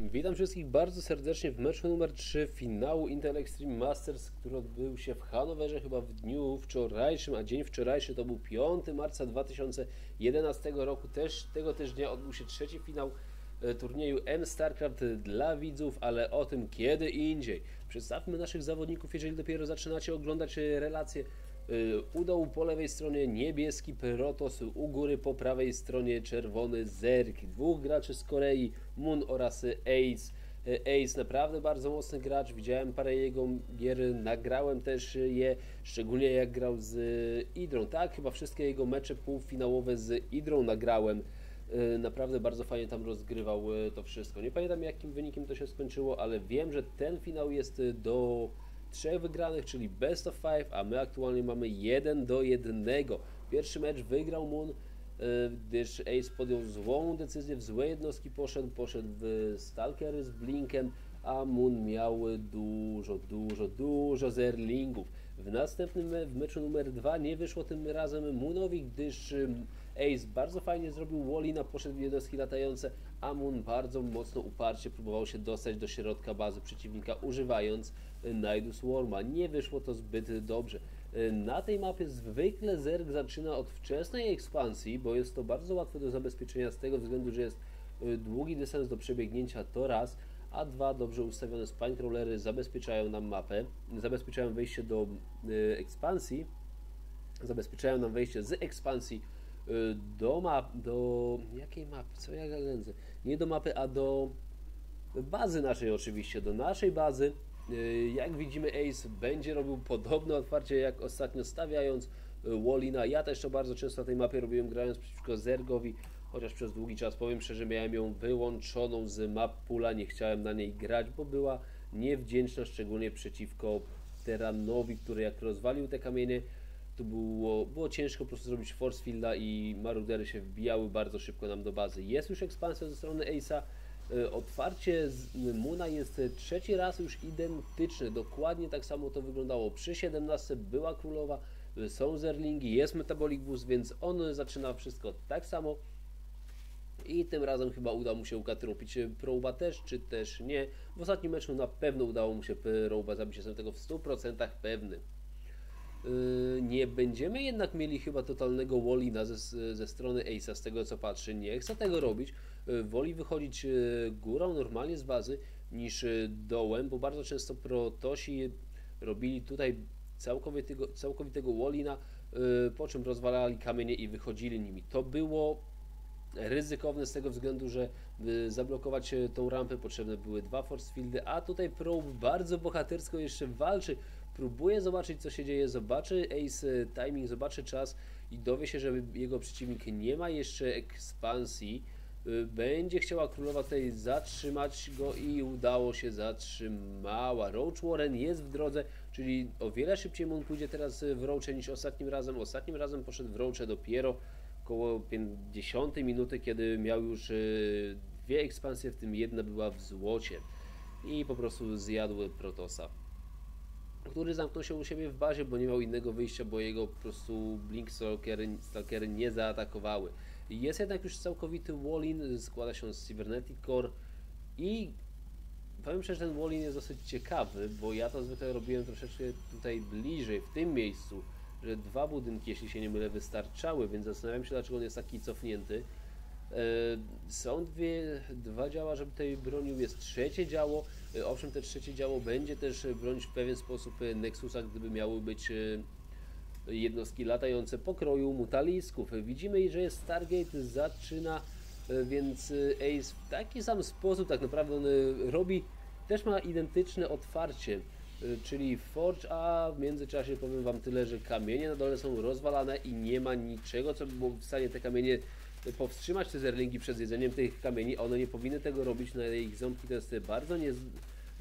Witam wszystkich bardzo serdecznie w meczu numer 3 finału Intel Extreme Masters, który odbył się w Hanowerze chyba w dniu wczorajszym, a dzień wczorajszy to był 5 marca 2011 roku. Też tego też dnia odbył się trzeci finał e, turnieju M StarCraft dla widzów, ale o tym kiedy indziej. Przedstawmy naszych zawodników, jeżeli dopiero zaczynacie oglądać e, relacje. E, u dołu po lewej stronie niebieski Protoss, u góry po prawej stronie czerwony Zerk. Dwóch graczy z Korei, Moon oraz Ace. Ace naprawdę bardzo mocny gracz, widziałem parę jego gier, nagrałem też je, szczególnie jak grał z Idrą. Tak, chyba wszystkie jego mecze półfinałowe z Idrą nagrałem. Naprawdę bardzo fajnie tam rozgrywał to wszystko. Nie pamiętam jakim wynikiem to się skończyło, ale wiem, że ten finał jest do trzech wygranych, czyli best of five, a my aktualnie mamy 1 do 1. Pierwszy mecz wygrał Moon, e, gdyż Ace podjął złą decyzję, w złe jednostki poszedł, poszedł w Stalkery z Blinkiem, a Moon miał dużo, dużo, dużo zerlingów. W następnym w meczu numer 2 nie wyszło tym razem Moonowi, gdyż Ace bardzo fajnie zrobił Wallina, poszedł w jednostki latające, a Moon bardzo mocno uparcie próbował się dostać do środka bazy przeciwnika, używając Nidus Worma. Nie wyszło to zbyt dobrze. Na tej mapie zwykle Zerg zaczyna od wczesnej ekspansji, bo jest to bardzo łatwe do zabezpieczenia z tego względu, że jest długi dystans do przebiegnięcia to raz, a dwa dobrze ustawione spine zabezpieczają nam mapę, zabezpieczają wejście do ekspansji, zabezpieczają nam wejście z ekspansji do map, do jakiej mapy, co ja gadzę, nie do mapy, a do bazy naszej oczywiście, do naszej bazy. Jak widzimy Ace będzie robił podobne otwarcie jak ostatnio stawiając Wallina. Ja też to bardzo często na tej mapie robiłem grając przeciwko Zergowi, chociaż przez długi czas powiem szczerze miałem ją wyłączoną z map pula, nie chciałem na niej grać, bo była niewdzięczna, szczególnie przeciwko Terranowi, który jak rozwalił te kamienie, to było, było ciężko po prostu zrobić force fielda i marudery się wbijały bardzo szybko nam do bazy. Jest już ekspansja ze strony Ace'a, e, Otwarcie z Muna jest trzeci raz już identyczne, dokładnie tak samo to wyglądało. Przy 17 była królowa, są zerlingi, jest metabolic boost, więc on zaczyna wszystko tak samo. I tym razem chyba uda mu się ukatrupić Proba też, czy też nie. W ostatnim meczu na pewno udało mu się Proba zabić, jestem tego w 100% pewny. Yy, nie będziemy jednak mieli chyba totalnego Wallina ze, ze strony Ace'a, z tego co patrzę. Nie chcę tego robić. Yy, woli wychodzić yy, górą normalnie z bazy niż dołem, bo bardzo często protosi robili tutaj całkowitego, całkowitego Wallina, po czym rozwalali kamienie i wychodzili nimi. To było ryzykowne z tego względu, że by zablokować tą rampę potrzebne były dwa force fieldy, a tutaj Probe bardzo bohatersko jeszcze walczy próbuje zobaczyć, co się dzieje, zobaczy Ace e, timing, zobaczy czas i dowie się, że jego przeciwnik nie ma jeszcze ekspansji. E, będzie chciała królowa tutaj zatrzymać go i udało się zatrzymała. Roach Warren jest w drodze, czyli o wiele szybciej Moon pójdzie teraz w Roache niż ostatnim razem. Ostatnim razem poszedł w Roache dopiero około 50 minuty, kiedy miał już e, dwie ekspansje, w tym jedna była w złocie i po prostu zjadły Protosa który zamknął się u siebie w bazie, bo nie miał innego wyjścia, bo jego po prostu Blink Stalkery, Stalkery nie zaatakowały. Jest jednak już całkowity Wallin, składa się z Cybernetic Core i powiem szczerze, że ten Wallin jest dosyć ciekawy, bo ja to zwykle robiłem troszeczkę tutaj bliżej, w tym miejscu, że dwa budynki, jeśli się nie mylę, wystarczały, więc zastanawiam się, dlaczego on jest taki cofnięty. E, są dwie, dwa działa, żeby tutaj bronił, jest trzecie działo. E, owszem, te trzecie działo będzie też bronić w pewien sposób Nexusa, gdyby miały być e, jednostki latające pokroju mutalisków. Widzimy, że jest Stargate, zaczyna, więc Ace w taki sam sposób tak naprawdę on robi, też ma identyczne otwarcie, czyli Forge, a w międzyczasie powiem Wam tyle, że kamienie na dole są rozwalane i nie ma niczego, co by było w stanie te kamienie powstrzymać te zerlingi przed jedzeniem tych kamieni. One nie powinny tego robić na ich ząbki. To jest bardzo nie,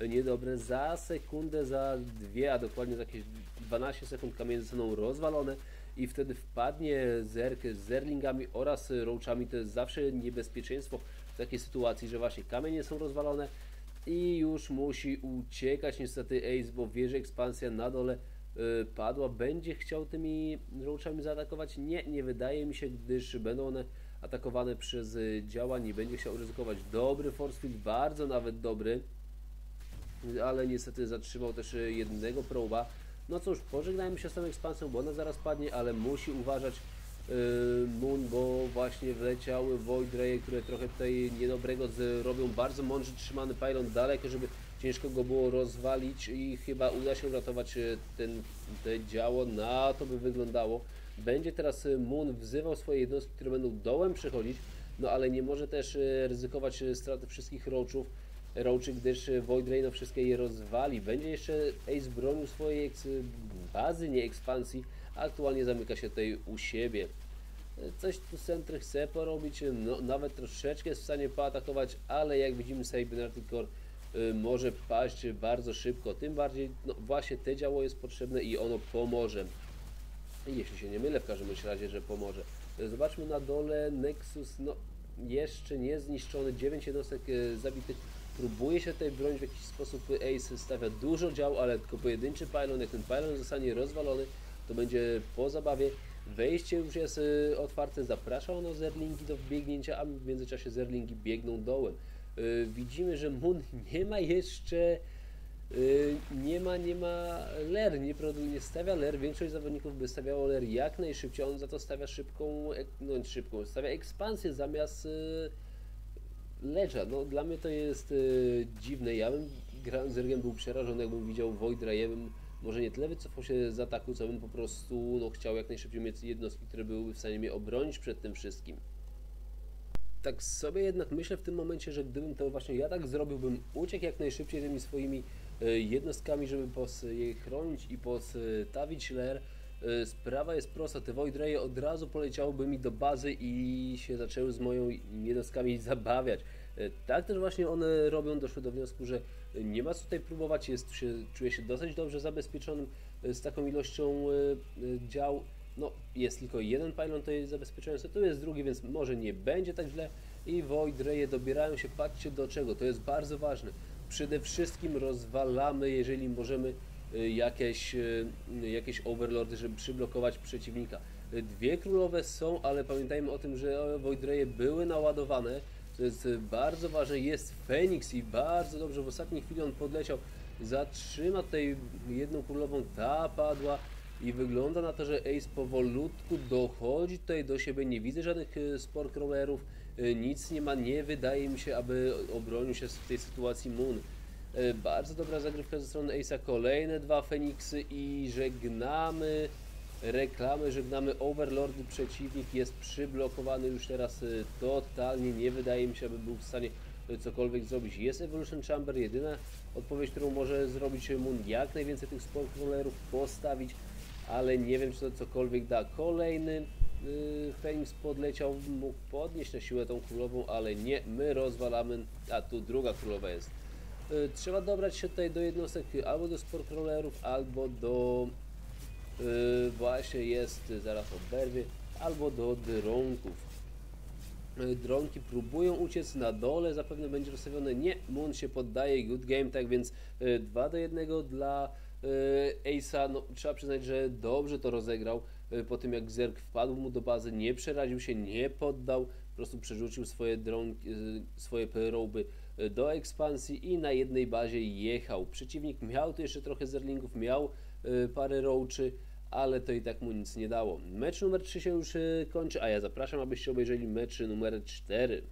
niedobre. Za sekundę, za dwie, a dokładnie za jakieś 12 sekund kamienie zostaną rozwalone i wtedy wpadnie zerk z zerlingami oraz roachami. To jest zawsze niebezpieczeństwo w takiej sytuacji, że właśnie kamienie są rozwalone i już musi uciekać niestety Ace, bo wie, że ekspansja na dole Y, padła, będzie chciał tymi roachami zaatakować? Nie, nie wydaje mi się, gdyż będą one atakowane przez działa, nie będzie chciał ryzykować. Dobry force field, bardzo nawet dobry, ale niestety zatrzymał też jednego proba. No cóż, pożegnajmy się z tą ekspansją, bo ona zaraz padnie, ale musi uważać Moon, bo właśnie wleciały Void Ray, które trochę tutaj niedobrego zrobią. Bardzo mądrze trzymany pylon daleko, żeby ciężko go było rozwalić i chyba uda się uratować y, ten, te działo. Na to by wyglądało. Będzie teraz y, Moon wzywał swoje jednostki, które będą dołem przechodzić, no ale nie może też ryzykować straty wszystkich roachów Roachy, gdyż Void Rain wszystkie je rozwali. Będzie jeszcze Ace bronił swojej bazy, nie ekspansji, aktualnie zamyka się tutaj u siebie. Coś tu Sentry chce porobić, no, nawet troszeczkę jest w stanie poatakować, ale jak widzimy Cybernetic Core y, może paść bardzo szybko, tym bardziej no, właśnie te działo jest potrzebne i ono pomoże. Jeśli się nie mylę w każdym razie, że pomoże. Zobaczmy na dole Nexus, no jeszcze nie zniszczony, 9 jednostek y, zabitych próbuje się tutaj bronić w jakiś sposób. Ace stawia dużo dział, ale tylko pojedynczy pylon. Jak ten pylon zostanie rozwalony, to będzie po zabawie. Wejście już jest y, otwarte, zaprasza ono zerlingi do wbiegnięcia, a w międzyczasie zerlingi biegną dołem. Y, widzimy, że Moon nie ma jeszcze y, nie ma, nie ma ler, nie, nie stawia ler, większość zawodników by stawiało ler jak najszybciej, on za to stawia szybką, no szybką, stawia ekspansję zamiast Lecza, no dla mnie to jest y, dziwne. Ja bym grając z Ergiem był przerażony, jakbym widział Voidra. Ja bym może nie tyle wycofał się z ataku, co bym po prostu no, chciał jak najszybciej mieć jednostki, które byłyby w stanie mnie obronić przed tym wszystkim. Tak sobie jednak myślę w tym momencie, że gdybym to właśnie ja tak zrobił, bym uciekł jak najszybciej tymi swoimi y, jednostkami, żeby pos je chronić i postawić ler sprawa jest prosta, te Void Raye od razu poleciałyby mi do bazy i się zaczęły z moją jednostkami zabawiać. E, tak też właśnie one robią, doszły do wniosku, że nie ma co tutaj próbować, jest, się, czuję się dosyć dobrze zabezpieczonym e, z taką ilością dział. No, jest tylko jeden pylon, jest zabezpieczający, tu jest drugi, więc może nie będzie tak źle. I Void Raye dobierają się, patrzcie do czego, to jest bardzo ważne. Przede wszystkim rozwalamy, jeżeli możemy Y, jakieś, y, jakieś overlordy, żeby przyblokować przeciwnika. Y, dwie królowe są, ale pamiętajmy o tym, że Voidreje były naładowane. To jest bardzo ważne. Jest Fenix i bardzo dobrze w ostatniej chwili on podleciał. Zatrzyma tutaj jedną królową, ta padła i wygląda na to, że Ace powolutku dochodzi tutaj do siebie. Nie widzę żadnych sport crawlerów, nic nie ma. Nie wydaje mi się, aby obronił się w tej sytuacji Moon. E, bardzo dobra zagrywka ze strony Ace'a, kolejne dwa Feniksy i żegnamy reklamy, żegnamy Overlordy, przeciwnik jest przyblokowany już teraz e, totalnie, nie wydaje mi się, aby był w stanie e, cokolwiek zrobić. Jest Evolution Chamber, jedyna odpowiedź, którą może zrobić Moon, jak najwięcej tych sport crawlerów postawić, ale nie wiem, czy to cokolwiek da. Kolejny Phoenix podleciał, mógł podnieść na siłę tą królową, ale nie, my rozwalamy, a tu druga królowa jest. Y, trzeba dobrać się tutaj do jednostek albo do sportcrawlerów, albo do yy, właśnie jest, zaraz oberwie, albo do dronków. Yy, dronki próbują uciec na dole, zapewne będzie rozstawione nie, Moon się poddaje, good game, tak więc yy, 2 do 1 dla Ace'a, no trzeba przyznać, że dobrze to rozegrał, po tym jak Zerk wpadł mu do bazy, nie przeraził się, nie poddał, po prostu przerzucił swoje dronki, yy, swoje perołby do ekspansji i na jednej bazie jechał. Przeciwnik miał tu jeszcze trochę zerlingów, miał y, parę roachy, ale to i tak mu nic nie dało. Mecz numer 3 się już y, kończy, a ja zapraszam, abyście obejrzeli mecz numer 4.